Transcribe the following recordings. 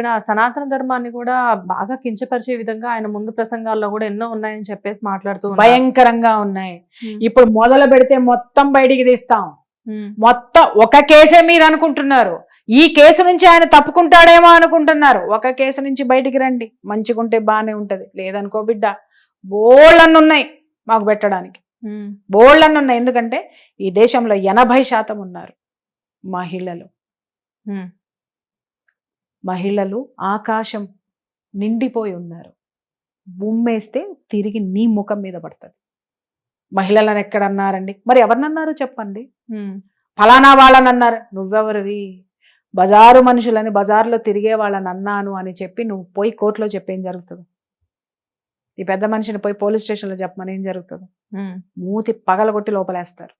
ఇక్కడ సనాతన ధర్మాన్ని కూడా బాగా కించపరిచే విధంగా ఆయన ముందు ప్రసంగాల్లో కూడా ఎన్నో ఉన్నాయని చెప్పేసి మాట్లాడుతూ. భయంకరంగా ఉన్నాయి. ఇప్పుడు మొదలు పెడితే మొత్తం బయటికి తీస్తాం. మొత్తం ఒక కేసే మీరు అనుకుంటున్నారు. ఈ కేసు నుంచి ఆయన తప్పుకుంటాడేమో అనుకుంటున్నారు. ఒక కేసు నుంచి బయటికి రండి. మంచిగుంటే బానే ఉంటది. లేదనుకో బిడ్డ బోళ్ళన్ని ఉన్నాయి మాకు పెట్టడానికి. బోళ్ళన్ని ఉన్నాయి ఎందుకంటే ఈ దేశంలో ఎనభై శాతం ఉన్నారు మహిళలు. మహిళలు ఆకాశం నిండిపోయి ఉన్నారు. ఉమ్మేస్తే తిరిగి నీ ముఖం మీద పడుతుంది. మహిళలను ఎక్కడన్నారండి? మరి ఎవరినన్నారు చెప్పండి? ఫలానా వాళ్ళని అన్నారు నువ్వెవరివి? బజారు మనుషులని బజార్లో తిరిగే వాళ్ళని అన్నాను అని చెప్పి నువ్వు పోయి కోర్టులో చెప్పేం జరుగుతుంది? ఈ పెద్ద మనిషిని పోయి పోలీస్ స్టేషన్లో చెప్పమని ఏం జరుగుతుంది? మూతి పగలగొట్టి లోపలేస్తారు.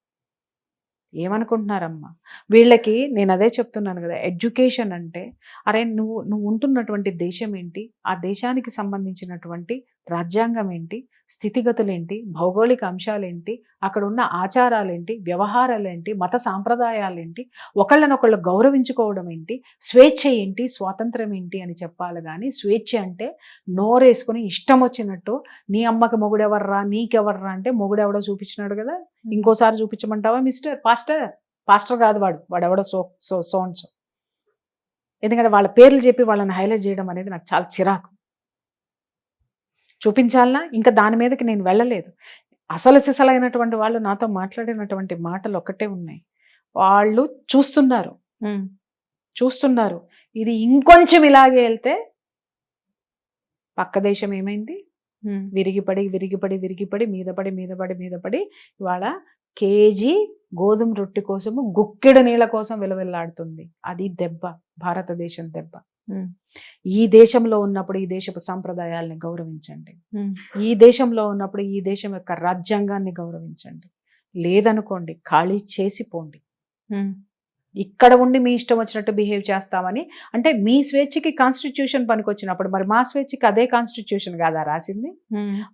ఏమనుకుంటున్నారమ్మా? వీళ్ళకి నేను అదే చెప్తున్నాను కదా ఎడ్యుకేషన్ అంటే అరే నువ్వు నువ్వు ఉంటున్నటువంటి దేశం ఏంటి? ఆ దేశానికి సంబంధించినటువంటి రాజ్యాంగం ఏంటి స్థితిగతులు ఏంటి భౌగోళిక అంశాలేంటి? అక్కడ ఉన్న ఆచారాలేంటి? వ్యవహారాలేంటి? మత సాంప్రదాయాలేంటి? ఒకళ్ళనొకళ్ళు గౌరవించుకోవడం ఏంటి స్వేచ్ఛ ఏంటి స్వాతంత్రం ఏంటి అని చెప్పాలి కానీ స్వేచ్ఛ అంటే నోరేసుకుని ఇష్టం వచ్చినట్టు నీ అమ్మకి మొగుడెవర్రా? నీకెవర్రా? అంటే మొగుడెవడో చూపించినాడు కదా? ఇంకోసారి చూపించమంటావా మిస్టర్? పాస్టర్? పాస్టర్ కాదు వాడు. వాడు ఎవడో సో సో సోన్స్ ఎందుకంటే వాళ్ళ పేర్లు చెప్పి వాళ్ళని హైలైట్ చేయడం అనేది నాకు చాలా చిరాకు. చూపించాలనా? ఇంకా దాని మీదకి నేను వెళ్ళలేదు. అసలు సిసలైనటువంటి వాళ్ళు నాతో మాట్లాడినటువంటి మాటలు ఒక్కటే ఉన్నాయి. వాళ్ళు చూస్తున్నారు. చూస్తున్నారు. ఇది ఇంకొంచెం ఇలాగే వెళ్తే పక్క దేశం ఏమైంది? విరిగిపడి విరిగిపడి విరిగిపడి మీద పడి మీద పడి మీద పడి ఇవాళ కేజీ గోధుమ రొట్టె కోసము గుక్కెడు నీళ్ళ కోసం విలవిల్లాడుతుంది. అది దెబ్బ. భారతదేశం దెబ్బ. ఈ దేశంలో ఉన్నప్పుడు ఈ దేశపు సాంప్రదాయాల్ని గౌరవించండి. ఈ దేశంలో ఉన్నప్పుడు ఈ దేశం యొక్క రాజ్యాంగాన్ని గౌరవించండి. లేదనుకోండి ఖాళీ చేసి పోండి. ఉమ్, ఇక్కడ ఉండి మీ ఇష్టం వచ్చినట్టు బిహేవ్ చేస్తామని అంటే మీ స్వేచ్ఛకి కాన్స్టిట్యూషన్ పనికొచ్చినప్పుడు మరి మా స్వేచ్ఛకి అదే కాన్స్టిట్యూషన్ కాదా రాసింది?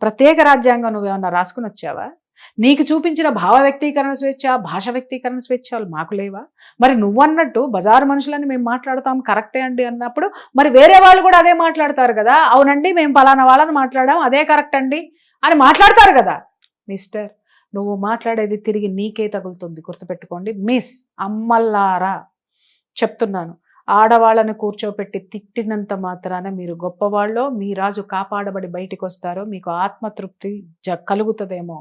ప్రత్యేక రాజ్యాంగం నువ్వేమన్నా రాసుకుని వచ్చావా నీకు చూపించిన భావ వ్యక్తీకరణ స్వేచ్ఛ భాష వ్యక్తీకరణ స్వేచ్ఛలు మాకు లేవా? మరి నువ్వన్నట్టు బజారు మనుషులని మేము మాట్లాడతాం కరెక్టే అండి అన్నప్పుడు మరి వేరే వాళ్ళు కూడా అదే మాట్లాడతారు కదా? అవునండి మేము పలానా వాళ్ళని మాట్లాడాం అదే కరెక్ట్ అండి అని మాట్లాడతారు కదా? మిస్టర్ నువ్వు మాట్లాడేది తిరిగి నీకే తగులుతుంది. గుర్తుపెట్టుకోండి మిస్ అమ్మల్లారా చెప్తున్నాను. ఆడవాళ్ళని కూర్చోపెట్టి తిట్టినంత మాత్రాన మీరు గొప్పవాళ్ళో మీ రాజు కాపాడబడి బయటికి వస్తారో మీకు ఆత్మతృప్తి జ కలుగుతుందేమో.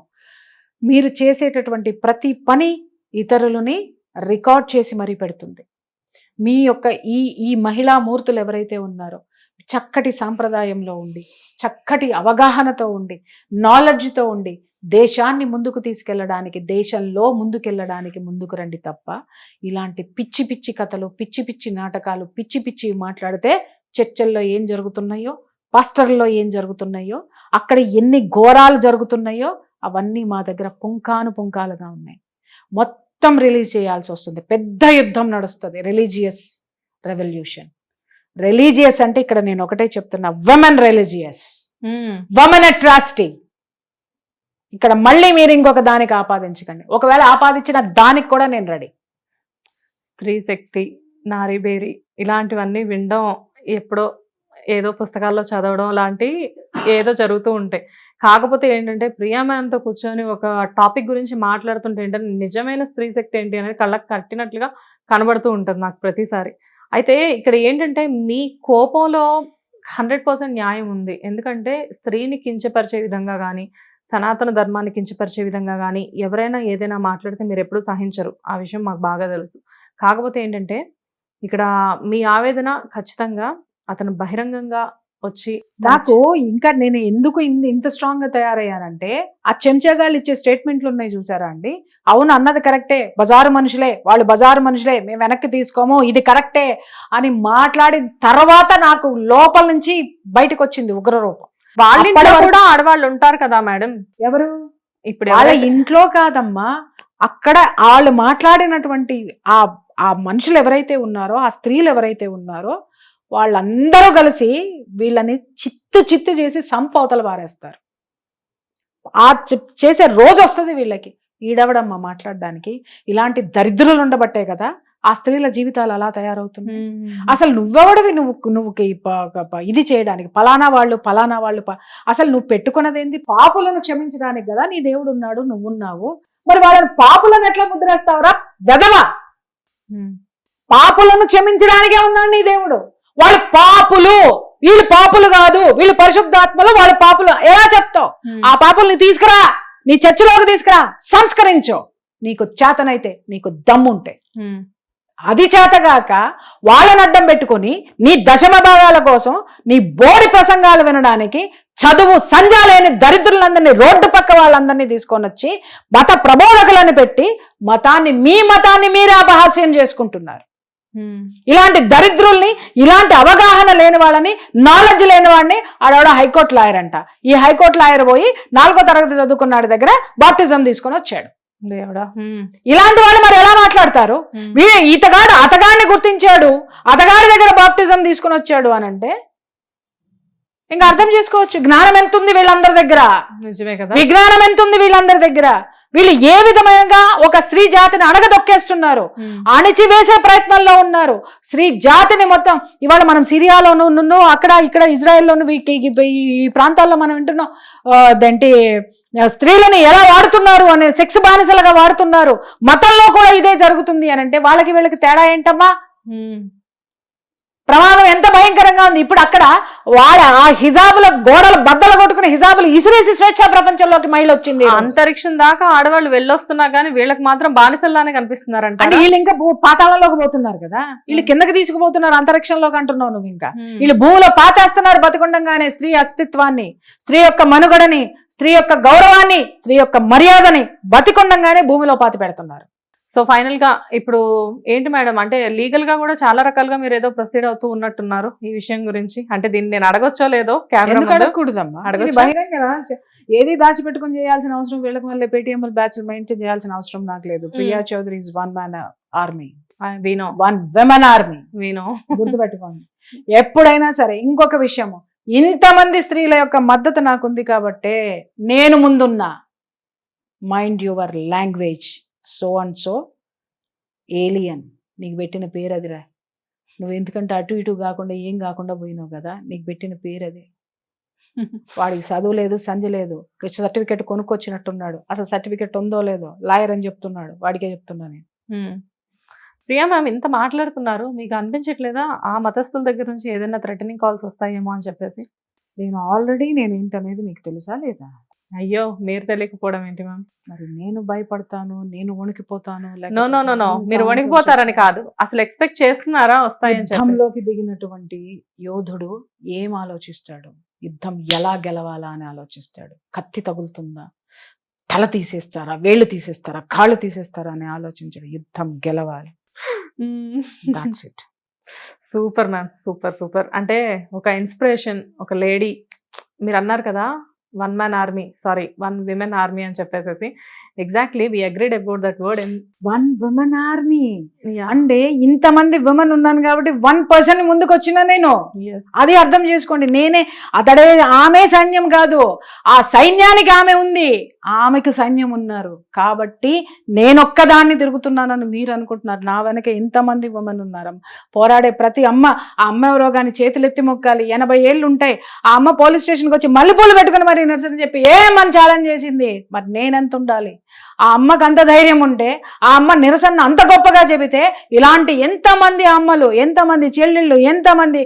మీరు చేసేటటువంటి ప్రతి పని ఇతరులని రికార్డ్ చేసి మరీ పెడుతుంది. మీ యొక్క ఈ ఈ మహిళా మూర్తులు ఎవరైతే ఉన్నారో చక్కటి సాంప్రదాయంలో ఉండి చక్కటి అవగాహనతో ఉండి నాలెడ్జ్తో ఉండి దేశాన్ని ముందుకు తీసుకెళ్ళడానికి దేశంలో ముందుకెళ్ళడానికి ముందుకు రండి తప్ప ఇలాంటి పిచ్చి పిచ్చి కథలు పిచ్చి పిచ్చి నాటకాలు పిచ్చి పిచ్చి మాట్లాడితే చర్చల్లో ఏం జరుగుతున్నాయో పాస్టర్లో ఏం జరుగుతున్నాయో అక్కడ ఎన్ని ఘోరాలు జరుగుతున్నాయో అవన్నీ మా దగ్గర పుంకాను పుంకాలుగా ఉన్నాయి. మొత్తం రిలీజ్ చేయాల్సి వస్తుంది. పెద్ద యుద్ధం నడుస్తుంది. Religious revolution. రిలీజియస్ అంటే ఇక్కడ నేను ఒకటే చెప్తున్నా. వమెన్ రిలీజియస్ ఉమ్, వమెన్ అట్రాసిటీ ఇక్కడ మళ్ళీ మీరు ఇంకొక దానికి ఆపాదించకండి. ఒకవేళ ఆపాదించిన దానికి కూడా నేను రెడీ. స్త్రీ శక్తి నారీబేరి ఇలాంటివన్నీ వినడం ఎప్పుడో ఏదో పుస్తకాల్లో చదవడం లాంటి ఏదో జరుగుతూ ఉంటాయి. కాకపోతే ఏంటంటే ప్రియా మ్యామ్తో కూర్చొని ఒక టాపిక్ గురించి మాట్లాడుతుంటే ఏంటంటే నిజమైన స్త్రీ శక్తి ఏంటి అనేది కళ్ళకి కట్టినట్లుగా కనబడుతూ ఉంటుంది నాకు ప్రతిసారి. అయితే ఇక్కడ ఏంటంటే మీ కోపంలో హండ్రెడ్ పర్సెంట్ న్యాయం ఉంది. ఎందుకంటే స్త్రీని కించపరిచే విధంగా కానీ సనాతన ధర్మాన్ని కించపరిచే విధంగా కానీ ఎవరైనా ఏదైనా మాట్లాడితే మీరు ఎప్పుడూ సహించరు. ఆ విషయం మాకు బాగా తెలుసు. కాకపోతే ఏంటంటే ఇక్కడ మీ ఆవేదన ఖచ్చితంగా అతను బహిరంగంగా వచ్చి నాకు ఇంకా నేను ఎందుకు ఇంత స్ట్రాంగ్గా తయారయ్యానంటే ఆ చెంచాగాళ్ళు ఇచ్చే స్టేట్మెంట్లు ఉన్నాయి చూసారా అండి? అవును అన్నది కరెక్టే బజారు మనుషులే వాళ్ళు బజారు మనుషులే మేము వెనక్కి తీసుకోము ఇది కరెక్టే అని మాట్లాడిన తర్వాత నాకు లోపల నుంచి బయటకు వచ్చింది ఉగ్రరూపం. వాళ్ళ కూడా ఆడవాళ్ళు ఉంటారు కదా మేడం? ఎవరు? ఇప్పుడు వాళ్ళ ఇంట్లో కాదమ్మా అక్కడ వాళ్ళు మాట్లాడినటువంటి ఆ ఆ మనుషులు ఎవరైతే ఉన్నారో ఆ స్త్రీలు ఎవరైతే ఉన్నారో వాళ్ళందరూ కలిసి వీళ్ళని చిత్తు చిత్తు చేసి సంపవతలు పారేస్తారు. ఆ చేసే రోజు వస్తుంది వీళ్ళకి. ఈడవడమ్మా మాట్లాడడానికి? ఇలాంటి దరిద్రులు ఉండబట్టే కదా ఆ స్త్రీల జీవితాలు అలా తయారవుతున్నాయి. అసలు నువ్వెవడివి? నువ్వు నువ్వు ఇది చేయడానికి. పలానా వాళ్ళు పలానా వాళ్ళు అసలు నువ్వు పెట్టుకున్నది ఏంది పాపులను క్షమించడానికి కదా నీ దేవుడు ఉన్నాడు నువ్వున్నావు. మరి వాళ్ళని పాపులను ఎట్లా ముద్రేస్తావురా? వెదవా పాపులను క్షమించడానికే ఉన్నాడు నీ దేవుడు. వాళ్ళు పాపులు. వీళ్ళు పాపులు కాదు. వీళ్ళు పరిశుద్ధాత్మలు వాళ్ళు పాపులు. ఎలా చెప్తావు? ఆ పాపుల్ని తీసుకురా. నీ చర్చిలోకి తీసుకురా. సంస్కరించు. నీకు చేతనైతే నీకు దమ్ముంటే. అది చేతగాక వాళ్ళని అడ్డం పెట్టుకొని నీ దశమ భాగాల కోసం నీ బోడి ప్రసంగాలు వినడానికి చదువు సంజా లేని దరిద్రులందరినీ రోడ్డు పక్క వాళ్ళందరినీ తీసుకొని వచ్చి మత ప్రబోధకులని పెట్టి మతాన్ని మీ మతాన్ని మీరే అపహాస్యం చేసుకుంటున్నారు. ఇలాంటి దరిద్రుల్ని ఇలాంటి అవగాహన లేని వాళ్ళని నాలెడ్జ్ లేని వాడిని ఆడవాడ హైకోర్టు లాయర్ అంట. ఈ హైకోర్టు లాయర్ పోయి నాలుగో తరగతి చదువుకున్నాడు దగ్గర బాప్టిజం తీసుకొని వచ్చాడు. దేవుడా. ఇలాంటి వాళ్ళు మరి ఎలా మాట్లాడతారు? ఈతగాడు అతగాడిని గుర్తించాడు అతగాడి దగ్గర బాప్టిజం తీసుకుని వచ్చాడు అని అంటే ఇంకా అర్థం చేసుకోవచ్చు. జ్ఞానం ఎంత ఉంది వీళ్ళందరి దగ్గర? నిజమే కదా. విజ్ఞానం ఎంత ఉంది వీళ్ళందరి దగ్గర? వీళ్ళు ఏ విధంగా ఒక స్త్రీ జాతిని అణగదొక్కేస్తున్నారు? అణిచివేసే ప్రయత్నంలో ఉన్నారు. స్త్రీ జాతిని మొత్తం ఇవాళ మనం సిరియాలోను నున్ను అక్కడ ఇక్కడ ఇజ్రాయెల్లోను ఈ- ప్రాంతాల్లో మనం వింటున్నాం. అదేంటి స్త్రీలని ఎలా వాడుతున్నారు అనే సెక్స్ బానిసలుగా వాడుతున్నారు. మతంలో కూడా ఇదే జరుగుతుంది అని అంటే వాళ్ళకి వీళ్ళకి తేడా ఏంటమ్మా? ప్రమాదం ఎంత భయంకరంగా ఉంది. ఇప్పుడు అక్కడ వాళ్ళ ఆ హిజాబుల గోడలు బద్దలు కొట్టుకుని హిజాబులు ఇసిరేసి స్వేచ్ఛా ప్రపంచంలోకి మహిళ వచ్చింది. అంతరిక్షం దాకా ఆడవాళ్ళు వెళ్ళొస్తున్నా కానీ వీళ్ళకి మాత్రం బానిసల్లానే కనిపిస్తున్నారంట. అంటే వీళ్ళు ఇంకా పాతాళంలోకి పోతున్నారు కదా. వీళ్ళు కిందకి తీసుకుపోతున్నారు అంతరిక్షంలోకి అంటున్నావు నువ్వు ఇంకా. వీళ్ళు భూమిలో పాతేస్తున్నారు బతికుండంగానే స్త్రీ అస్తిత్వాన్ని స్త్రీ యొక్క మనుగడని స్త్రీ యొక్క గౌరవాన్ని స్త్రీ యొక్క మర్యాదని బతికుండంగానే భూమిలో పాతి పెడుతున్నారు. సో ఫైనల్గా ఇప్పుడు ఏంటి మేడం? అంటే లీగల్గా కూడా చాలా రకాలుగా మీరు ఏదో ప్రొసీడ్ అవుతూ ఉన్నట్టున్నారు ఈ విషయం గురించి. అంటే దీన్ని నేను అడగొచ్చో లేదో కెమెరా? అడగకూడదమ్మా? బహిరంగ రహస్యం. ఏది దాచిపెట్టుకుని చేయాల్సిన అవసరం? వీళ్ళకి మళ్ళీ పేటిఎం బ్యాచ్ మెయింటైన్ చేయాల్సిన అవసరం నాకు లేదు. Priya Chowdary is one man army వీనో one women army వీనో గుర్తుపెట్టుకోండి. ఎప్పుడైనా సరే ఇంకొక విషయము. ఇంతమంది స్త్రీల యొక్క మద్దతు నాకుంది కాబట్టే నేను ముందున్నా. Mind your language so and so alien. నీకు పెట్టిన పేరు అదిరా నువ్వు ఎందుకంటే అటు ఇటు కాకుండా ఏం కాకుండా పోయినావు కదా నీకు పెట్టిన పేరు అది. వాడికి చదువు లేదు సంధ్య లేదు. సర్టిఫికెట్ కొనుక్కొచ్చినట్టున్నాడు. అసలు సర్టిఫికెట్ ఉందో లేదో లాయర్ అని చెప్తున్నాడు. వాడికే చెప్తున్నా నేను. ప్రియా మ్యామ్ ఇంత మాట్లాడుతున్నారు. మీకు అనిపించట్లేదా? ఆ మతస్థుల దగ్గర నుంచి ఏదైనా థ్రెటనింగ్ కాల్స్ వస్తాయేమో అని చెప్పేసి. నేను ఆల్రెడీ నేను ఏంటనేది మీకు తెలుసా లేదా? అయ్యో మీరు తెలియకపోవడం ఏంటి మ్యామ్? మరి నేను భయపడతాను నేను వణికిపోతాను నో నో నో నో. మీరు వణికిపోతారని కాదు. అసలు ఎక్స్పెక్ట్ చేస్తున్నారా వస్తాయని యుద్ధంలోకి దిగినటువంటి యోధుడు ఏం ఆలోచిస్తాడు? యుద్ధం ఎలా గెలవాలా అని ఆలోచిస్తాడు? కత్తి తగులుతుందా? తల తీసేస్తారా? వేళ్ళు తీసేస్తారా? కాళ్ళు తీసేస్తారా అని ఆలోచించాడు. యుద్ధం గెలవాలి. That's it super ma'am super super. అంటే ఒక ఇన్స్పిరేషన్ ఒక లేడీ. మీరు అన్నారు కదా one man army sorry one women army అని చెప్పేసి exactly we agreed about that word one women army అంటే ఇంతమంది విమెన్ ఉన్నాను కాబట్టి వన్ పర్సన్ ముందుకు వచ్చిన నేను. అది అర్థం చేసుకోండి. నేనే అతడే ఆమె సైన్యం కాదు. ఆ సైన్యానికి ఆమె ఉంది. ఆమెకు సైన్యం ఉన్నారు. కాబట్టి నేనొక్కదాన్ని తిరుగుతున్నానని మీరు అనుకుంటున్నారు. నా వెనక ఇంతమంది ఉమెన్ ఉన్నారు. పోరాడే ప్రతి అమ్మ ఆ అమ్మ ఎవరో కానీ చేతులెత్తి మొక్కాలి. ఎనభై ఏళ్ళు ఉంటాయి ఆ అమ్మ పోలీస్ స్టేషన్కి వచ్చి మల్లెపూలు పెట్టుకుని మరి నిరసన చెప్పి ఏమని ఛాలెంజ్ చేసింది? మరి నేనెంత ఉండాలి? ఆ అమ్మకు అంత ధైర్యం ఉంటే ఆ అమ్మ నిరసన అంత గొప్పగా చెబితే ఇలాంటి ఎంతమంది అమ్మలు ఎంతమంది చెల్లెళ్ళు ఎంతమంది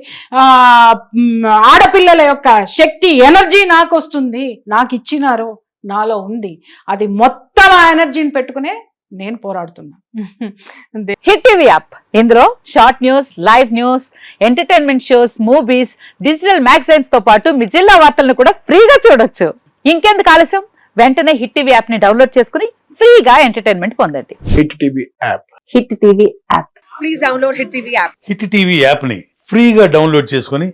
ఆడపిల్లల యొక్క శక్తి ఎనర్జీ నాకు వస్తుంది నాకు ఇచ్చినారు నాలో ఉంది. అది మొత్తం ఆ ఎనర్జీని పెట్టుకునే నేను పోరాడుతున్నా. Hit TV app. ఇందులో short news live news entertainment shows movies digital మ్యాగజైన్స్తో పాటు మీ జిల్లా వార్తలను కూడా ఫ్రీగా చూడొచ్చు. ఇంకెందుకు ఆలస్యం? వెంటనే హిట్ టీవీ యాప్ని డౌన్లోడ్ చేసుకుని ఫ్రీగా ఎంటర్టైన్మెంట్ పొందండి. Hit TV app. Hit TV app. Hit టీవీ యాప్ని ఫ్రీగా డౌన్లోడ్ చేసుకొని